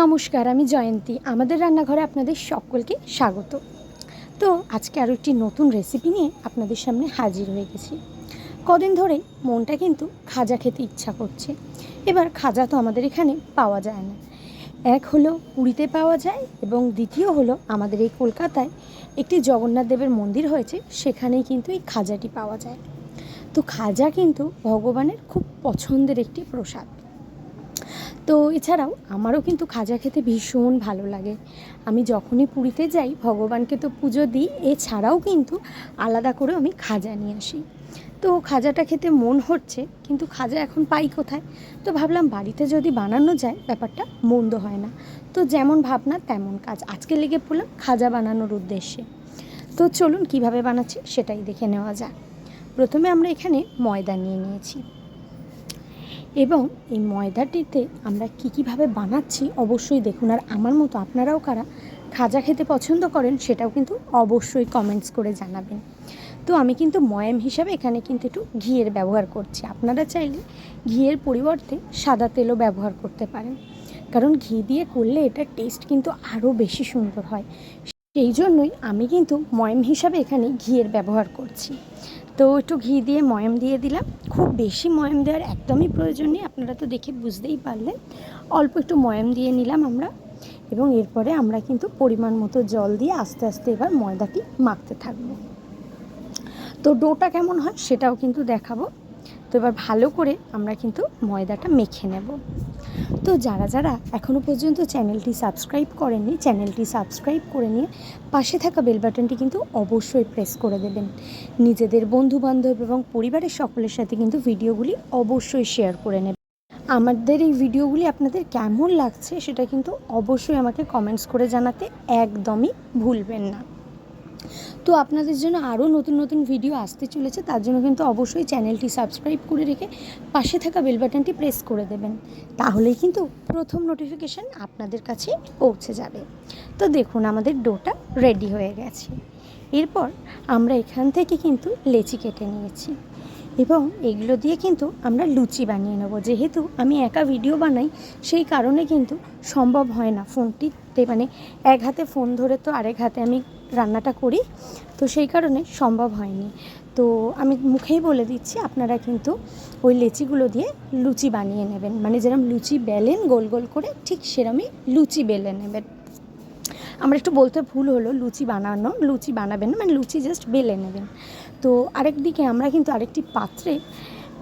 নমস্কার, আমি জয়ন্তী। আমাদের রান্নাঘরে আপনাদের সকলকে স্বাগত। তো আজকে আরও একটি নতুন রেসিপি নিয়ে আপনাদের সামনে হাজির হয়ে গেছি। কদিন ধরেই মনটা কিন্তু খাজা খেতে ইচ্ছা করছে। এবার খাজা তো আমাদের এখানে পাওয়া যায় না। এক হলো পুরীতে পাওয়া যায় এবং দ্বিতীয় হলো আমাদের এই কলকাতায় একটি জগন্নাথ দেবের মন্দির হয়েছে, সেখানেই কিন্তু এই খাজাটি পাওয়া যায়। তো খাজা কিন্তু ভগবানের খুব পছন্দের একটি প্রসাদ। তো এছাড়াও আমারও কিন্তু খাজা খেতে ভীষণ ভালো লাগে। আমি যখনই পুরীতে যাই, ভগবানকে তো পুজো দিই, এছাড়াও কিন্তু আলাদা করে আমি খাজা নিয়ে আসি। তো খাজাটা খেতে মন হচ্ছে, কিন্তু খাজা এখন পাই কোথায়? তো ভাবলাম বাড়িতে যদি বানানো যায়, ব্যাপারটা মন্দ হয় না। তো যেমন ভাবনা, তেমন কাজ। আজকে লেগে পড়লাম খাজা বানানোর উদ্দেশ্যে। তো চলুন কীভাবে বানাচ্ছি সেটাই দেখে নেওয়া যাক। প্রথমে আমরা এখানে ময়দা নিয়ে নিয়েছি। এবং এই ময়দাটিতে আমরা কী কীভাবে বানাচ্ছি অবশ্যই দেখুন। আর আমার মতো আপনারাও কারা খাজা খেতে পছন্দ করেন সেটাও কিন্তু অবশ্যই কমেন্টস করে জানাবেন। তো আমি কিন্তু ময়াম হিসাবে এখানে কিন্তু একটু ঘিয়ের ব্যবহার করছি। আপনারা চাইলে ঘিয়ের পরিবর্তে সাদা তেলও ব্যবহার করতে পারেন। কারণ ঘি দিয়ে করলে এটার টেস্ট কিন্তু আরও বেশি সুন্দর হয়। সেই জন্যই আমি কিন্তু ময়াম হিসাবে এখানে ঘিয়ের ব্যবহার করছি। তো একটু ঘি দিয়ে ময়াম দিয়ে দিলাম। খুব বেশি ময়াম দেওয়ার একদমই প্রয়োজন নেই, আপনারা তো দেখে বুঝতেই পারলেন। অল্প একটু ময়াম দিয়ে নিলাম আমরা এবং এরপরে আমরা কিন্তু পরিমাণ মতো জল দিয়ে আস্তে আস্তে এবার ময়দাটি মাখতে থাকব। তো ডোটা কেমন হয় সেটাও কিন্তু দেখাবো। তো এবার ভালো করে আমরা কিন্তু ময়দাটা মেখে নেব। তো যারা যারা এখনও পর্যন্ত চ্যানেলটি সাবস্ক্রাইব করেননি, চ্যানেলটি সাবস্ক্রাইব করে নিয়ে পাশে থাকা বেল বাটনটি কিন্তু অবশ্যই প্রেস করে দেবেন। নিজেদের বন্ধু বান্ধব এবং পরিবারের সকলের সাথে কিন্তু ভিডিওগুলি অবশ্যই শেয়ার করে নেবেন। আমাদের এই ভিডিওগুলি আপনাদের কেমন লাগছে সেটা কিন্তু অবশ্যই আমাকে কমেন্টস করে জানাতে একদমই ভুলবেন না। তো আপনাদের জন্য আরও নতুন নতুন ভিডিও আসতে চলেছে, তার জন্য কিন্তু অবশ্যই চ্যানেলটি সাবস্ক্রাইব করে রেখে পাশে থাকা বেল বাটনটি প্রেস করে দেবেন, তাহলেই কিন্তু প্রথম নোটিফিকেশান আপনাদের কাছে পৌঁছে যাবে। তো দেখুন, আমাদের ডোটা রেডি হয়ে গেছে। এরপর আমরা এখান থেকে কিন্তু লেচি কেটে নিয়েছি এবং এগুলো দিয়ে কিন্তু আমরা লুচি বানিয়ে নেব। যেহেতু আমি একা ভিডিও বানাই, সেই কারণে কিন্তু সম্ভব হয় না ফোনটিতে মানে এক হাতে ফোন ধরে তো আরেক হাতে আমি রান্নাটা করি। তো সেই কারণে সম্ভব হয়নি। তো আমি মুখেই বলে দিচ্ছি, আপনারা কিন্তু ওই লেচিগুলো দিয়ে লুচি বানিয়ে নেবেন। মানে যেরকম লুচি বেলেন গোল গোল করে, ঠিক সেরমই লুচি বেলে নেবেন। আমার একটু বলতে ভুল হলো, লুচি বানানো, লুচি বানাবেন মানে লুচি জাস্ট বেলে নেবেন। তো আরেক দিকে আমরা কিন্তু আরেকটি পাত্রে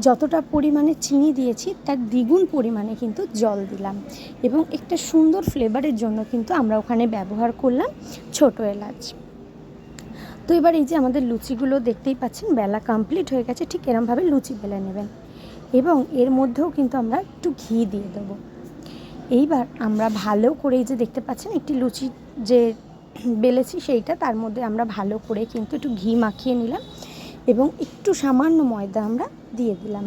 যতটা পরিমাণে চিনি দিয়েছি, তার দ্বিগুণ পরিমাণে কিন্তু জল দিলাম। এবং একটা সুন্দর ফ্লেভারের জন্য কিন্তু আমরা ওখানে ব্যবহার করলাম ছোটো এলাচ। তো এবার এই যে আমাদের লুচিগুলো দেখতেই পাচ্ছেন, বেলা কমপ্লিট হয়ে গেছে, ঠিক এরমভাবে লুচি বেলে নেবেন। এবং এর মধ্যেও কিন্তু আমরা একটু ঘি দিয়ে দেবো। এইবার আমরা ভালো করে এই যে দেখতে পাচ্ছেন, একটি লুচি যে বেলেছি সেইটা, তার মধ্যে আমরা ভালো করে কিন্তু একটু ঘি মাখিয়ে নিলাম। এবং একটু সামান্য ময়দা আমরা দিয়ে দিলাম।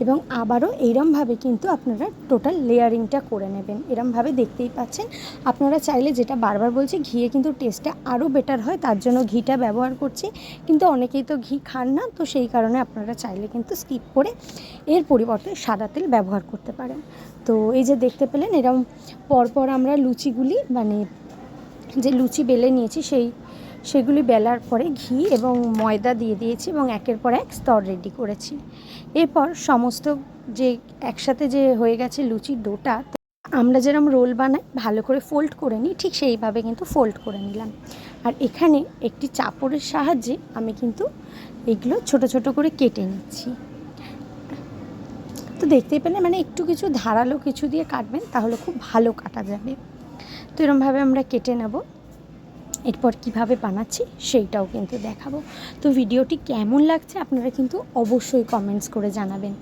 এবং আবারও এইরমভাবে কিন্তু আপনারা টোটাল লেয়ারিংটা করে নেবেন। এরমভাবে দেখতেই পাচ্ছেন। আপনারা চাইলে যেটা বারবার বলছি, ঘিয়ে কিন্তু টেস্টটা আরও বেটার হয়। তার জন্য ঘিটা ব্যবহার করছি। কিন্তু অনেকেই তো ঘি খান না, তো সেই কারণে আপনারা চাইলে কিন্তু স্কিপ করে এর পরিবর্তে সাদা তেল ব্যবহার করতে পারেন। তো এই যে দেখতে পেলেন, এরম পরপর আমরা লুচিগুলি মানে যে লুচি বেলে নিয়েছি, সেই, সেগুলি বেলার পরে ঘি এবং ময়দা দিয়ে দিয়েছি এবং একের পর এক স্তর রেডি করেছি। এরপর সমস্ত যে একসাথে যে হয়ে গেছে লুচির ডোটা আমরা যেরকম রোল বানাই, ভালো করে ফোল্ড করে নিই, ঠিক সেইভাবে কিন্তু ফোল্ড করে নিলাম। আর এখানে একটি চাপড়ের সাহায্যে আমি কিন্তু এগুলো ছোট ছোট করে কেটে নিচ্ছি। তো দেখতেই পেলে মানে একটু কিছু ধারালো কিছু দিয়ে কাটবেন, তাহলে খুব ভালো কাটা যাবে। তো এরমভাবে আমরা কেটে নেব। এরপর কীভাবে বানাচ্ছি সেইটাও কিন্তু দেখাবো। তো ভিডিওটি কেমন লাগছে আপনারা কিন্তু অবশ্যই কমেন্টস করে জানাবেন।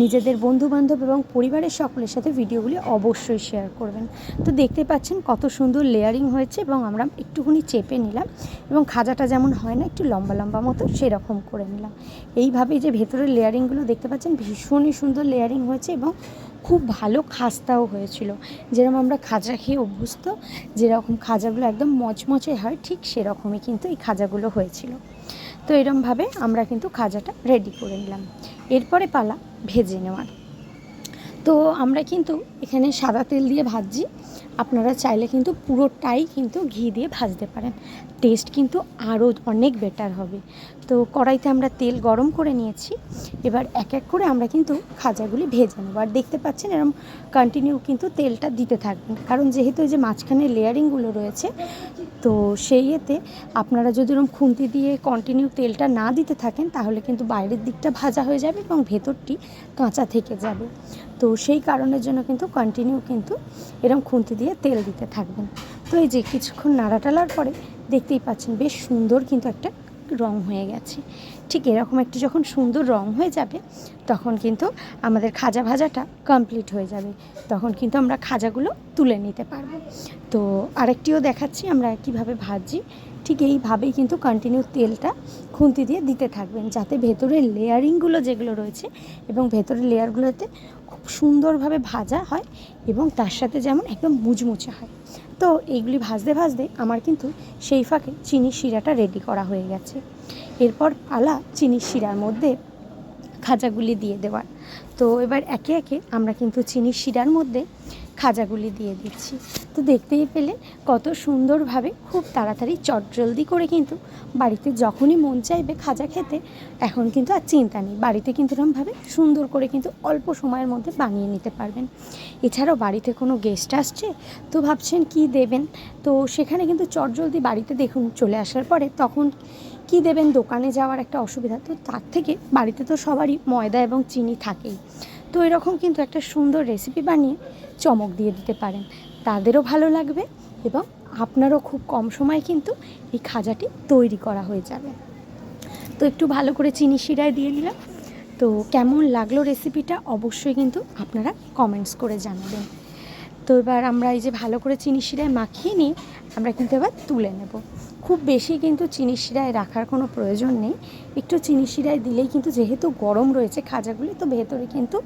নিজেদের বন্ধুবান্ধব এবং পরিবারের সকলের সাথে ভিডিওগুলি অবশ্যই শেয়ার করবেন। তো দেখতে পাচ্ছেন কত সুন্দর লেয়ারিং হয়েছে এবং আমরা একটুখানি চেপে নিলাম এবং খাজাটা যেমন হয় না, একটু লম্বা লম্বা মতো সেরকম করে নিলাম। এইভাবেই যে ভেতরের লেয়ারিংগুলো দেখতে পাচ্ছেন ভীষণই সুন্দর লেয়ারিং হয়েছে এবং খুব ভালো খাস্তাও হয়েছিল। যেরকম আমরা খাজা খেয়ে অভ্যস্ত, যেরকম খাজাগুলো একদম মচমচে হয়, ঠিক সেরকমই কিন্তু এই খাজাগুলো হয়েছিল। তো এরমভাবে আমরা কিন্তু খাজাটা রেডি করে নিলাম। এরপরে পালা ভেজে নেওয়ার। তো আমরা কিন্তু এখানে সাদা তেল দিয়ে ভাজছি। আপনারা চাইলে কিন্তু পুরোটাই কিন্তু ঘি দিয়ে ভাজতে পারেন। টেস্ট কিন্তু আরও অনেক বেটার হবে। তো কড়াইতে আমরা তেল গরম করে নিয়েছি। এবার এক এক করে আমরা কিন্তু খাজাগুলি ভেজে নেব। আর দেখতে পাচ্ছেন এরকম কন্টিনিউ কিন্তু তেলটা দিতে থাকবেন কারণ যেহেতু এই যে মাঝখানে লেয়ারিংগুলো রয়েছে তো সেই এতে আপনারা যদি ওরকম খুন্তি দিয়ে কন্টিনিউ তেলটা না দিতে থাকেন, তাহলে কিন্তু বাইরের দিকটা ভাজা হয়ে যাবে এবং ভেতরটি কাঁচা থেকে যাবে। তো সেই কারণের জন্য কিন্তু কন্টিনিউ কিন্তু এরকম খুন্তি দিয়ে তেল দিতে থাকবেন। তো এই যে কিছুক্ষণ নাড়া টালার পরে দেখতেই পাচ্ছেন, বেশ সুন্দর কিন্তু একটা রং হয়ে গেছে। ঠিক এরকম একটি যখন সুন্দর রং হয়ে যাবে, তখন কিন্তু আমাদের খাজা ভাজাটা কমপ্লিট হয়ে যাবে। তখন কিন্তু আমরা খাজাগুলো তুলে নিতে পারব। তো আরেকটিও দেখাচ্ছি, আমরা কীভাবে ভাজি। ঠিক এইভাবেই কিন্তু কন্টিনিউ তেলটা খুন্তি দিয়ে দিতে থাকবেন, যাতে ভেতরের লেয়ারিংগুলো যেগুলো রয়েছে এবং ভেতরের লেয়ারগুলোতে খুব সুন্দরভাবে ভাজা হয় এবং তার সাথে যেমন একদম মুচমুচে হয়। তো এইগুলি ভাজতে ভাজতে আমার কিন্তু সেই ফাঁকে চিনির শিরাটা রেডি করা হয়ে গেছে। এরপর আলা চিনির শিরার মধ্যে খাজাগুলি দিয়ে দেওয়ার। তো এবার একে একে আমরা কিন্তু চিনির শিরার মধ্যে খাজাগুলি দিয়ে দিচ্ছি। তো দেখতেই পেলে কত সুন্দরভাবে খুব তাড়াতাড়ি চটজলদি করে কিন্তু বাড়িতে যখনই মন চাইবে খাজা খেতে, এখন কিন্তু আর চিন্তা নেই। বাড়িতে কিন্তু এরকমভাবে সুন্দর করে কিন্তু অল্প সময়ের মধ্যে বানিয়ে নিতে পারবেন। এছাড়াও বাড়িতে কোনো গেস্ট আসছে তো ভাবছেন কি দেবেন? তো সেখানে কিন্তু চটজলদি বাড়িতে দেখুন চলে আসার পরে তখন কি দেবেন? দোকানে যাওয়ার একটা অসুবিধা। তো তার থেকে বাড়িতে তো সবারই ময়দা এবং চিনি থাকেই। তো এরকম কিন্তু একটা সুন্দর রেসিপি বানিয়ে চমক দিয়ে দিতে পারেন। তাদেরও ভালো লাগবে এবং আপনারও খুব কম সময়ে কিন্তু এই খাজাটি তৈরি করা হয়ে যাবে। তো একটু ভালো করে চিনি শিরায় দিয়ে দিলাম। তো কেমন লাগল রেসিপিটা অবশ্যই কিন্তু আপনারা কমেন্টস করে জানাবেন। তো এবার আমরা এই যে ভালো করে চিনি শিরায় মাখিয়ে নিয়ে আমরা কিন্তু এবার তুলে নেব। খুব বেশি কিন্তু চিনি শিরায় রাখার কোনো প্রয়োজন নেই। একটু চিনি শিরায় দিলেই কিন্তু যেহেতু গরম রয়েছে খাজাগুলি, তো ভেতরে কিন্তু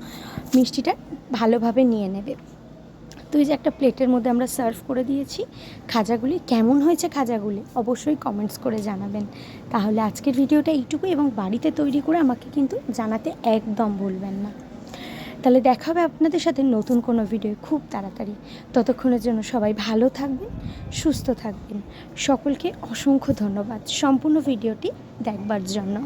মিষ্টিটা ভালোভাবে নিয়ে নেবে। তো এই যে একটা প্লেটের মধ্যে আমরা সার্ভ করে দিয়েছি, খাজাগুলি কেমন হয়েছে খাজাগুলি অবশ্যই কমেন্টস করে জানাবেন। তাহলে আজকের ভিডিওটা এইটুকু এবং বাড়িতে তৈরি করে আমাকে কিন্তু জানাতে একদম ভুলবেন না। তাহলে দেখা হবে আপনাদের সাথে নতুন কোনো ভিডিও খুব তাড়াতাড়ি। ততক্ষণের জন্য সবাই ভালো থাকবেন, সুস্থ থাকবেন। সকলকে অসংখ্য ধন্যবাদ। সম্পূর্ণ ভিডিওটি দেখবার জন্য।